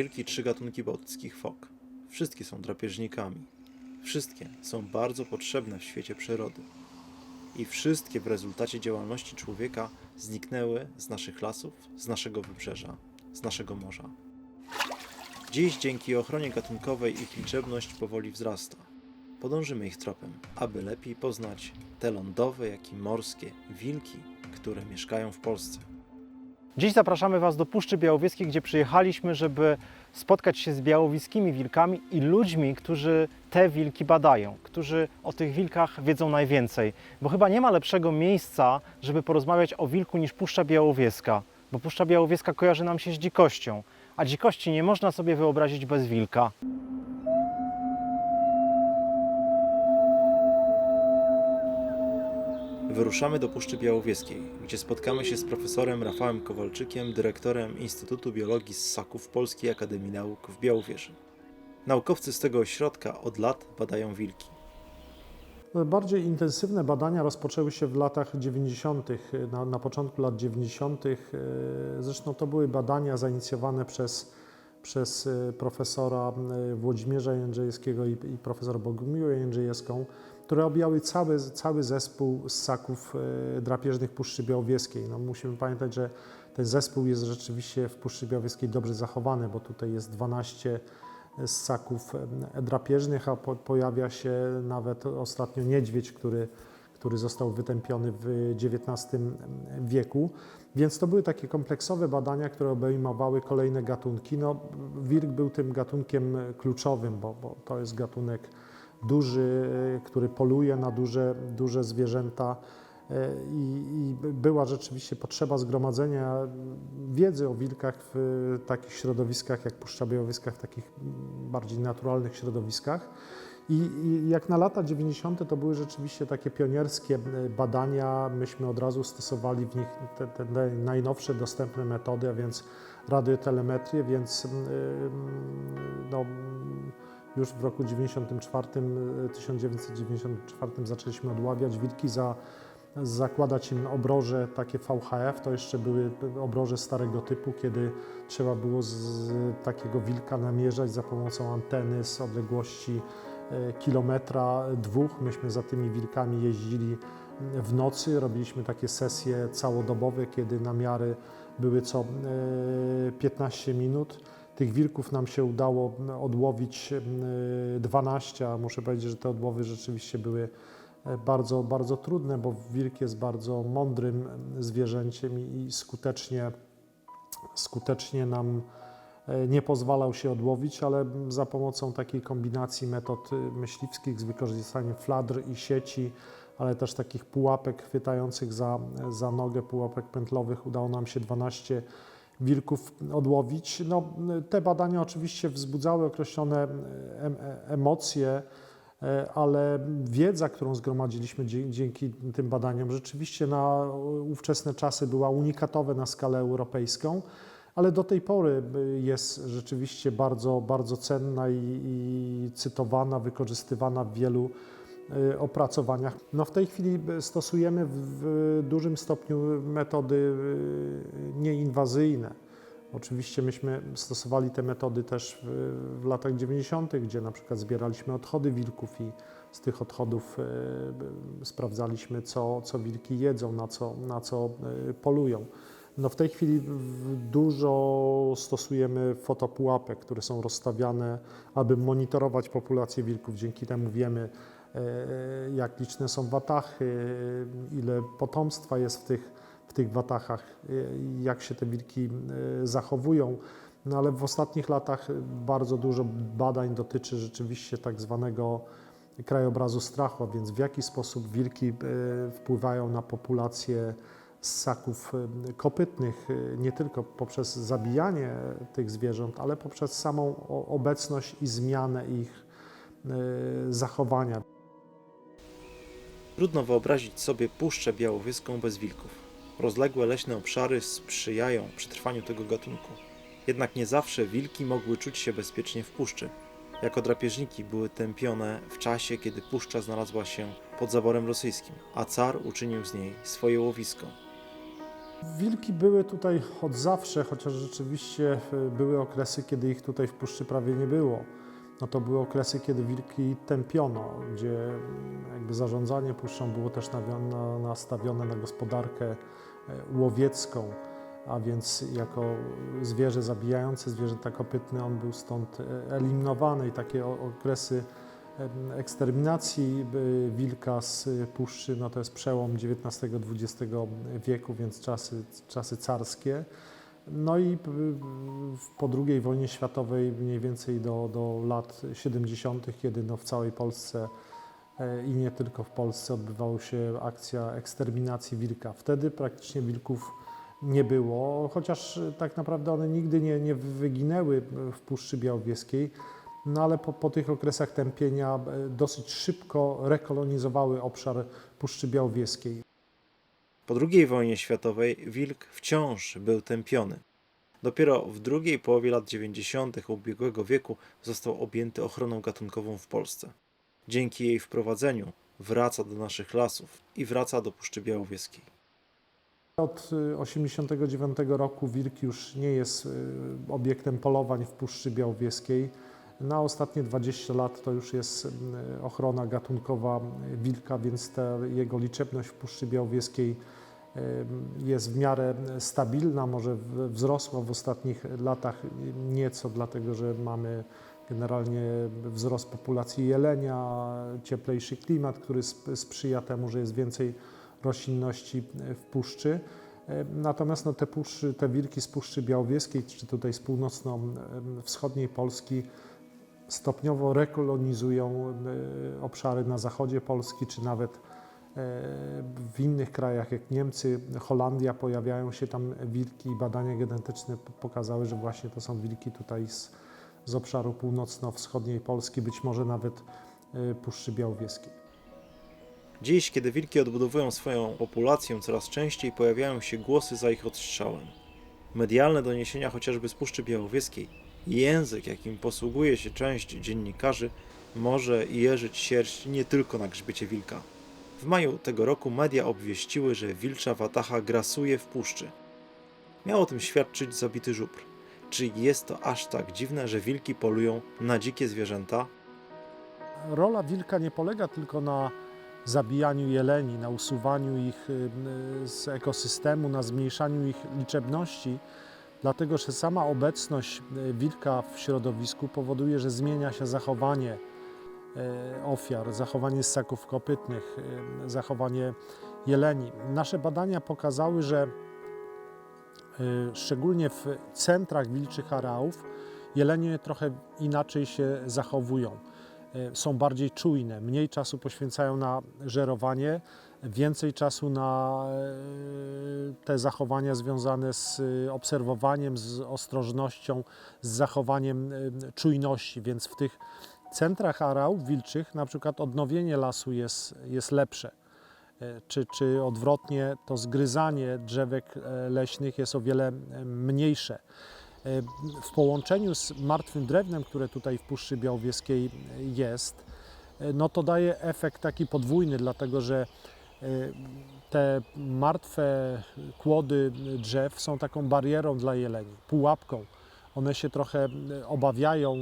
wielki trzy gatunki bałtyckich fok. Wszystkie są drapieżnikami. Wszystkie są bardzo potrzebne w świecie przyrody. I wszystkie w rezultacie działalności człowieka zniknęły z naszych lasów, z naszego wybrzeża, z naszego morza. Dziś dzięki ochronie gatunkowej ich liczebność powoli wzrasta. Podążymy ich tropem, aby lepiej poznać te lądowe, jak i morskie wilki, które mieszkają w Polsce. Dziś zapraszamy Was do Puszczy Białowieskiej, gdzie przyjechaliśmy, żeby spotkać się z białowieskimi wilkami i ludźmi, którzy te wilki badają, którzy o tych wilkach wiedzą najwięcej. Bo chyba nie ma lepszego miejsca, żeby porozmawiać o wilku niż Puszcza Białowieska, bo Puszcza Białowieska kojarzy nam się z dzikością, a dzikości nie można sobie wyobrazić bez wilka. Wyruszamy do Puszczy Białowieskiej, gdzie spotkamy się z profesorem Rafałem Kowalczykiem, dyrektorem Instytutu Biologii Ssaków Polskiej Akademii Nauk w Białowieży. Naukowcy z tego ośrodka od lat badają wilki. Bardziej intensywne badania rozpoczęły się w latach 90., na, na początku lat 90. e, Zresztą to były badania zainicjowane przez, przez e, profesora e, Włodzimierza Jędrzejewskiego i, i profesor Bogumiłę Jędrzejewską, które objały cały, cały zespół ssaków e, drapieżnych Puszczy Białowieskiej. No, musimy pamiętać, że ten zespół jest rzeczywiście w Puszczy Białowieskiej dobrze zachowany, bo tutaj jest 12 ssaków e, drapieżnych, a po, pojawia się nawet ostatnio niedźwiedź, który, który został wytępiony w XIX wieku. Więc to były takie kompleksowe badania, które obejmowały kolejne gatunki. No, wilk był tym gatunkiem kluczowym, bo, bo to jest gatunek duży, e, który poluje na duże, duże zwierzęta. E, I, I była rzeczywiście potrzeba zgromadzenia wiedzy o wilkach w takich środowiskach jak Puszcza Białowieska, w takich bardziej naturalnych środowiskach. I, I jak na lata 90. to były rzeczywiście takie pionierskie e, badania. Myśmy od razu stosowali w nich te, te najnowsze dostępne metody, a więc radiotelemetrię, więc no, już w roku 94, 1994 zaczęliśmy odławiać wilki za zakładać im obroże takie VHF, to jeszcze były obroże starego typu, kiedy trzeba było z takiego wilka namierzać za pomocą anteny z odległości e, kilometra, dwóch. Myśmy za tymi wilkami jeździli w nocy, robiliśmy takie sesje całodobowe, kiedy namiary były co e, 15 minut. Tych wilków nam się udało odłowić e, 12, a muszę powiedzieć, że te odłowy rzeczywiście były e, bardzo, bardzo trudne, bo wilk jest bardzo mądrym zwierzęciem i skutecznie, skutecznie nam e, nie pozwalał się odłowić, ale za pomocą takiej kombinacji metod e, myśliwskich z wykorzystaniem fladr i sieci, ale też takich pułapek chwytających za, za nogę, pułapek pętlowych, udało nam się 12 wilków odłowić. No, te badania oczywiście wzbudzały określone em, emocje, e, ale wiedza, którą zgromadziliśmy dzięki tym badaniom, rzeczywiście na ówczesne czasy była unikatowa na skalę europejską, ale do tej pory jest rzeczywiście bardzo, bardzo cenna i, i cytowana, wykorzystywana w wielu e, opracowaniach. No w tej chwili stosujemy w, dużym stopniu metody e, nieinwazyjne. Oczywiście myśmy stosowali te metody też w, latach 90., gdzie na przykład zbieraliśmy odchody wilków i z tych odchodów sprawdzaliśmy, co, co wilki jedzą, na co, na co polują. No w tej chwili dużo stosujemy fotopułapek, które są rozstawiane, aby monitorować populację wilków. Dzięki temu wiemy, jak liczne są watachy, ile potomstwa jest w tych, w tych watachach, e, jak się te wilki e, zachowują. No ale w ostatnich latach bardzo dużo badań dotyczy rzeczywiście tak zwanego krajobrazu strachu, a więc w jaki sposób wilki e, wpływają na populację ssaków e, kopytnych, e, nie tylko poprzez zabijanie tych zwierząt, ale poprzez samą obecność i zmianę ich e, zachowania. Trudno wyobrazić sobie Puszczę Białowieską bez wilków. Rozległe leśne obszary sprzyjają przetrwaniu tego gatunku. Jednak nie zawsze wilki mogły czuć się bezpiecznie w puszczy. Jako drapieżniki były tępione w czasie, kiedy puszcza znalazła się pod zaborem rosyjskim, a car uczynił z niej swoje łowisko. Wilki były tutaj od zawsze, chociaż rzeczywiście e, były okresy, kiedy ich tutaj w puszczy prawie nie było. No to były okresy, kiedy wilki tępiono, gdzie jakby zarządzanie puszczą było też nastawione na gospodarkę e, łowiecką, a więc jako zwierzę zabijające, zwierzęta kopytne, on był stąd e, eliminowany i takie okresy eksterminacji wilka z puszczy, no to jest przełom XIX-XX wieku, więc czasy, czasy carskie. No i po II wojnie światowej mniej więcej do, do lat 70., kiedy no w całej Polsce e, i nie tylko w Polsce odbywała się akcja eksterminacji wilka. Wtedy praktycznie wilków nie było, chociaż tak naprawdę one nigdy nie, nie wyginęły w Puszczy Białowieskiej, no ale po, po tych okresach tępienia e, dosyć szybko rekolonizowały obszar Puszczy Białowieskiej. Po II wojnie światowej wilk wciąż był tępiony. Dopiero w drugiej połowie lat 90. ubiegłego wieku został objęty ochroną gatunkową w Polsce. Dzięki jej wprowadzeniu wraca do naszych lasów i wraca do Puszczy Białowieskiej. Od 1989 roku wilk już nie jest y, obiektem polowań w Puszczy Białowieskiej. Na ostatnie 20 lat to już jest y, ochrona gatunkowa wilka, więc jego liczebność w Puszczy Białowieskiej y, jest w miarę stabilna, może wzrosła w ostatnich latach nieco, dlatego że mamy generalnie wzrost populacji jelenia, cieplejszy klimat, który sp- sprzyja temu, że jest więcej roślinności w puszczy. Natomiast no, te, puszczy, te wilki z Puszczy Białowieskiej, czy tutaj z północno-wschodniej Polski, stopniowo rekolonizują e, obszary na zachodzie Polski, czy nawet e, w innych krajach jak Niemcy, Holandia, pojawiają się tam wilki i badania genetyczne pokazały, że właśnie to są wilki tutaj z, z obszaru północno-wschodniej Polski, być może nawet e, Puszczy Białowieskiej. Dziś, kiedy wilki odbudowują swoją populację, coraz częściej pojawiają się głosy za ich odstrzałem. Medialne doniesienia chociażby z Puszczy Białowieskiej, język, jakim posługuje się część dziennikarzy, może jeżyć sierść nie tylko na grzbiecie wilka. W maju tego roku media obwieściły, że wilcza watacha grasuje w puszczy. Miał o tym świadczyć zabity żubr. Czy jest to aż tak dziwne, że wilki polują na dzikie zwierzęta? rola wilka nie polega tylko na zabijaniu jeleni, na usuwaniu ich z ekosystemu, na zmniejszaniu ich liczebności, dlatego że sama obecność y, wilka w środowisku powoduje, że zmienia się zachowanie y, ofiar, zachowanie ssaków kopytnych, y, zachowanie jeleni. Nasze badania pokazały, że szczególnie w centrach wilczych areałów jelenie trochę inaczej się zachowują e, są bardziej czujne, mniej czasu poświęcają na żerowanie, więcej czasu na e, te zachowania związane z e, obserwowaniem, z ostrożnością, z zachowaniem e, czujności, więc w tych centrach areałów wilczych na przykład odnowienie lasu jest, jest lepsze. Czy, czy odwrotnie, to zgryzanie drzewek leśnych jest o wiele mniejsze. W połączeniu z martwym drewnem, które tutaj w Puszczy Białowieskiej jest, no to daje efekt taki podwójny, dlatego że te martwe kłody drzew są taką barierą dla jeleni, pułapką. One się trochę e, obawiają e,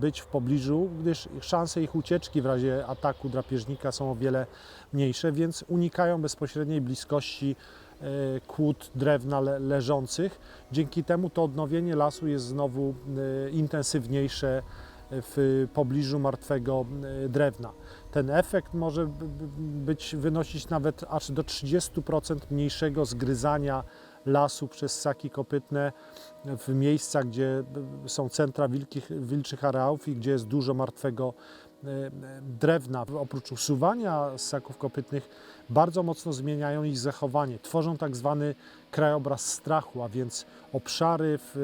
być w pobliżu, gdyż szanse ich ucieczki w razie ataku drapieżnika są o wiele mniejsze, więc unikają bezpośredniej bliskości kłód drewna le, leżących. Dzięki temu to odnowienie lasu jest znowu intensywniejsze w pobliżu martwego e, drewna. Ten efekt może być, wynosić nawet aż do 30% mniejszego zgryzania lasu przez ssaki kopytne w miejscach, gdzie są centra wilkich, wilczych areałów i gdzie jest dużo martwego drewna. Oprócz usuwania ssaków kopytnych bardzo mocno zmieniają ich zachowanie. Tworzą tak zwany krajobraz strachu, a więc obszary w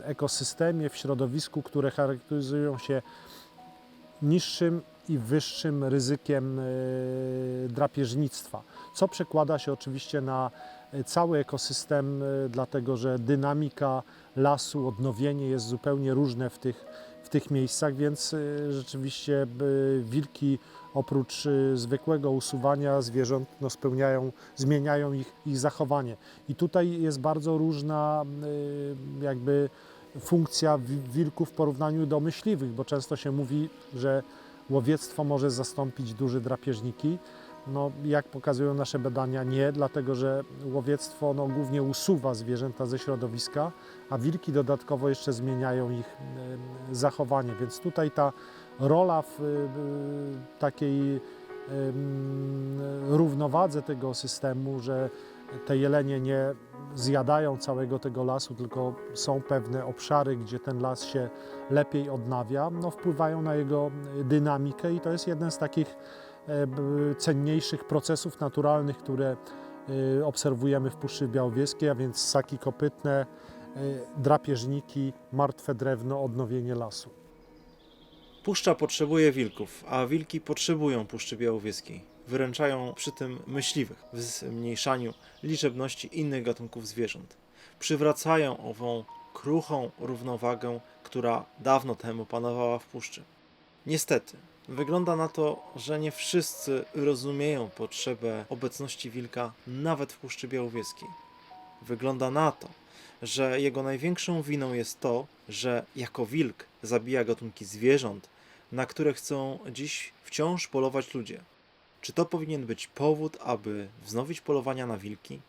y, ekosystemie, w środowisku, które charakteryzują się niższym i wyższym ryzykiem y, drapieżnictwa, co przekłada się oczywiście na y, cały ekosystem, y, dlatego że dynamika lasu, odnowienie jest zupełnie różne w tych, w tych miejscach, więc y, rzeczywiście wilki oprócz y, zwykłego usuwania zwierząt no, spełniają, zmieniają ich, ich zachowanie. I tutaj jest bardzo różna y, jakby funkcja wi- wilków w porównaniu do myśliwych, bo często się mówi, że łowiectwo może zastąpić duże drapieżniki. No, jak pokazują nasze badania, nie, dlatego że łowiectwo no, głównie usuwa zwierzęta ze środowiska, a wilki dodatkowo jeszcze zmieniają ich zachowanie. Więc tutaj ta rola w y, takiej em, równowadze tego systemu, że te jelenie nie zjadają całego tego lasu, tylko są pewne obszary, gdzie ten las się lepiej odnawia, no, wpływają na jego dynamikę i to jest jeden z takich cenniejszych procesów naturalnych, które e, obserwujemy w Puszczy Białowieskiej, a więc ssaki kopytne, e, drapieżniki, martwe drewno, odnowienie lasu. Puszcza potrzebuje wilków, a wilki potrzebują Puszczy Białowieskiej. Wyręczają przy tym myśliwych w zmniejszaniu liczebności innych gatunków zwierząt. Przywracają ową kruchą równowagę, która dawno temu panowała w puszczy. Niestety, wygląda na to, że nie wszyscy rozumieją potrzebę obecności wilka nawet w Puszczy Białowieskiej. Wygląda na to, że jego największą winą jest to, że jako wilk zabija gatunki zwierząt, na które chcą dziś wciąż polować ludzie. Czy to powinien być powód, aby wznowić polowania na wilki?